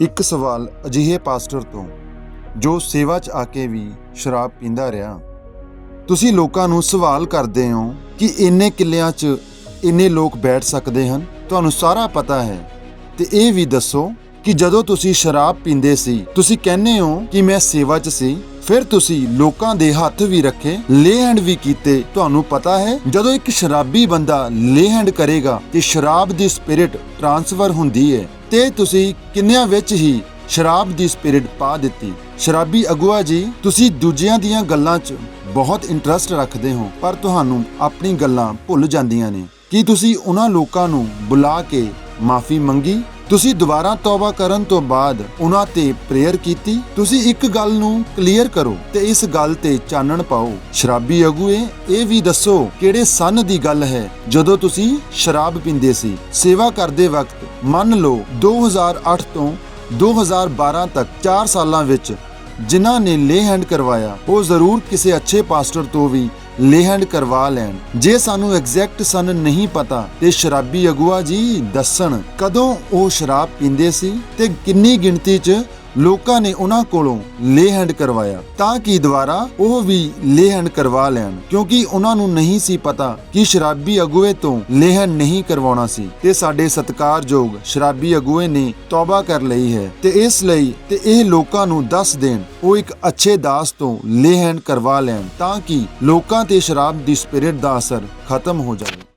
ਇੱਕ ਸਵਾਲ ਅਜਿਹੇ ਪਾਸਟਰ ਤੋਂ ਜੋ ਸੇਵਾ 'ਚ ਆ ਕੇ ਵੀ ਸ਼ਰਾਬ ਪੀਂਦਾ ਰਿਹਾ। ਤੁਸੀਂ ਲੋਕਾਂ ਨੂੰ ਸਵਾਲ ਕਰਦੇ ਹੋ ਕਿ ਇੰਨੇ ਕਿੱਲਿਆਂ 'ਚ ਇੰਨੇ ਲੋਕ ਬੈਠ ਸਕਦੇ ਹਨ? ਤੁਹਾਨੂੰ ਸਾਰਾ ਪਤਾ ਹੈ। ਤੇ ਇਹ ਵੀ ਦੱਸੋ ਕਿ ਜਦੋਂ ਤੁਸੀਂ ਸ਼ਰਾਬ ਪੀਂਦੇ ਸੀ, ਤੁਸੀਂ ਕਹਿੰਦੇ ਹੋ ਕਿ ਮੈਂ ਸੇਵਾ 'ਚ ਸੀ ਫਿਰ ਤੁਸੀਂ ਲੋਕਾਂ ਦੇ ਹੱਥ ਵੀ ਰੱਖੇ ਲੇ ਹੈਂਡ ਵੀ ਕੀਤੇ। ਤੁਹਾਨੂੰ ਪਤਾ ਹੈ, ਜਦੋਂ ਇੱਕ ਸ਼ਰਾਬੀ ਬੰਦਾ ਲੇ ਹੈਂਡ ਕਰੇਗਾ, ਤੇ ਸ਼ਰਾਬ ਦੀ ਸਪਿਰਿਟ ਟਰਾਂਸਫਰ ਹੁੰਦੀ ਹੈ ਤੇ ਤੁਸੀਂ ਕਿੰਨਿਆਂ ਵਿੱਚ ਹੀ ਸ਼ਰਾਬ ਦੀ ਸਪਿਰਿਟ ਪਾ ਦਿੱਤੀ। ਸ਼ਰਾਬੀ ਅਗੁਆ ਜੀ, ਤੁਸੀਂ ਦੂਜਿਆਂ ਦੀਆਂ ਗੱਲਾਂ 'ਚ ਬਹੁਤ ਇੰਟਰਸਟ ਰੱਖਦੇ ਹੋ, ਪਰ ਤੁਹਾਨੂੰ ਆਪਣੀ ਗੱਲਾਂ ਭੁੱਲ ਜਾਂਦੀਆਂ ਨੇ। ਕੀ ਤੁਸੀਂ ਉਹਨਾਂ ਲੋਕਾਂ ਨੂੰ ਬੁਲਾ ਕੇ ਮਾਫੀ ਮੰਗੀ? ਤੁਸੀਂ ਦੁਬਾਰਾ ਤੌਬਾ ਕਰਨ ਤੋਂ ਬਾਅਦ ਉਹਨਾਂ ਤੇ ਪ੍ਰੇਅਰ ਕੀਤੀ? ਤੁਸੀਂ ਇੱਕ ਗੱਲ ਨੂੰ ਕਲੀਅਰ ਕਰੋ ਤੇ ਇਸ ਗੱਲ ਤੇ ਚਾਨਣ ਪਾਓ। ਸ਼ਰਾਬੀ ਅਗੂਏ ਇਹ ਵੀ ਦੱਸੋ ਕਿਹੜੇ ਸੰਨ ਦੀ ਗੱਲ ਹੈ? ਜਦੋਂ ਤੁਸੀਂ ਸ਼ਰਾਬ ਪੀਂਦੇ ਸੀ, ਸੇਵਾ ਕਰਦੇ ਵਕਤ ਮੰਨ ਲਓ 2008 ਤੋਂ 2012 ਤੱਕ 4 ਸਾਲਾਂ ਵਿੱਚ ਜਿਨ੍ਹਾਂ ਨੇ ਲੇ ਹੈਂਡ ਕਰਵਾਇਆ, ਉਹ ਜ਼ਰੂਰ ਕਿਸੇ ਅੱਛੇ ਪਾਸਟਰ ਤੋਂ ਵੀ ਲੇਹੰਡ ਕਰਵਾ ਲੈਣ। ਜੇ ਸਾਨੂੰ ਐਗਜ਼ੈਕਟ ਸਨ ਨਹੀਂ ਪਤਾ, ਤੇ ਸ਼ਰਾਬੀ ਅਗੁਆ ਜੀ ਦੱਸਣ ਕਦੋਂ ਉਹ ਸ਼ਰਾਬ ਪੀਂਦੇ ਸੀ ਤੇ ਕਿੰਨੀ ਗਿਣਤੀ 'ਚ ਲੋਕਾਂ ਨੇ ਉਹਨਾਂ ਕੋਲੋਂ ਲੇ ਹੈਂਡ ਕਰਵਾਇਆ ਤਾਂ ਕਿ ਦੁਬਾਰਾ ਉਹ ਵੀ ਲੇ ਹੈਂਡ ਕਰਵਾ ਲੈਣ, ਕਿਉਂਕਿ ਉਹਨਾਂ ਨੂੰ ਨਹੀਂ ਸੀ ਪਤਾ ਕਿ ਸ਼ਰਾਬੀ ਅਗੂਏ ਤੋਂ ਲੇ ਹੈਂਡ ਨਹੀਂ ਕਰਵਾਉਣਾ ਸੀ। ਤੇ ਸਾਡੇ ਸਤਿਕਾਰਯੋਗ ਸ਼ਰਾਬੀ ਅਗੂਏ ਨੇ ਤੌਬਾ ਕਰ ਲਈ ਹੈ। ਤੇ ਇਸ ਲਈ ਤੇ ਇਹ ਲੋਕਾਂ ਨੂੰ ਦੱਸ ਦੇਣ, ਉਹ ਇੱਕ ਅੱਛੇ ਦਾਸ ਤੋਂ ਲੇ ਹੈਂਡ ਕਰਵਾ ਲੈਣ ਤਾਂ ਕਿ ਲੋਕਾਂ ਤੇ ਸ਼ਰਾਬ ਦੀ ਸਪਿਰਿਟ ਦਾ ਅਸਰ ਖਤਮ ਹੋ ਜਾਵੇ।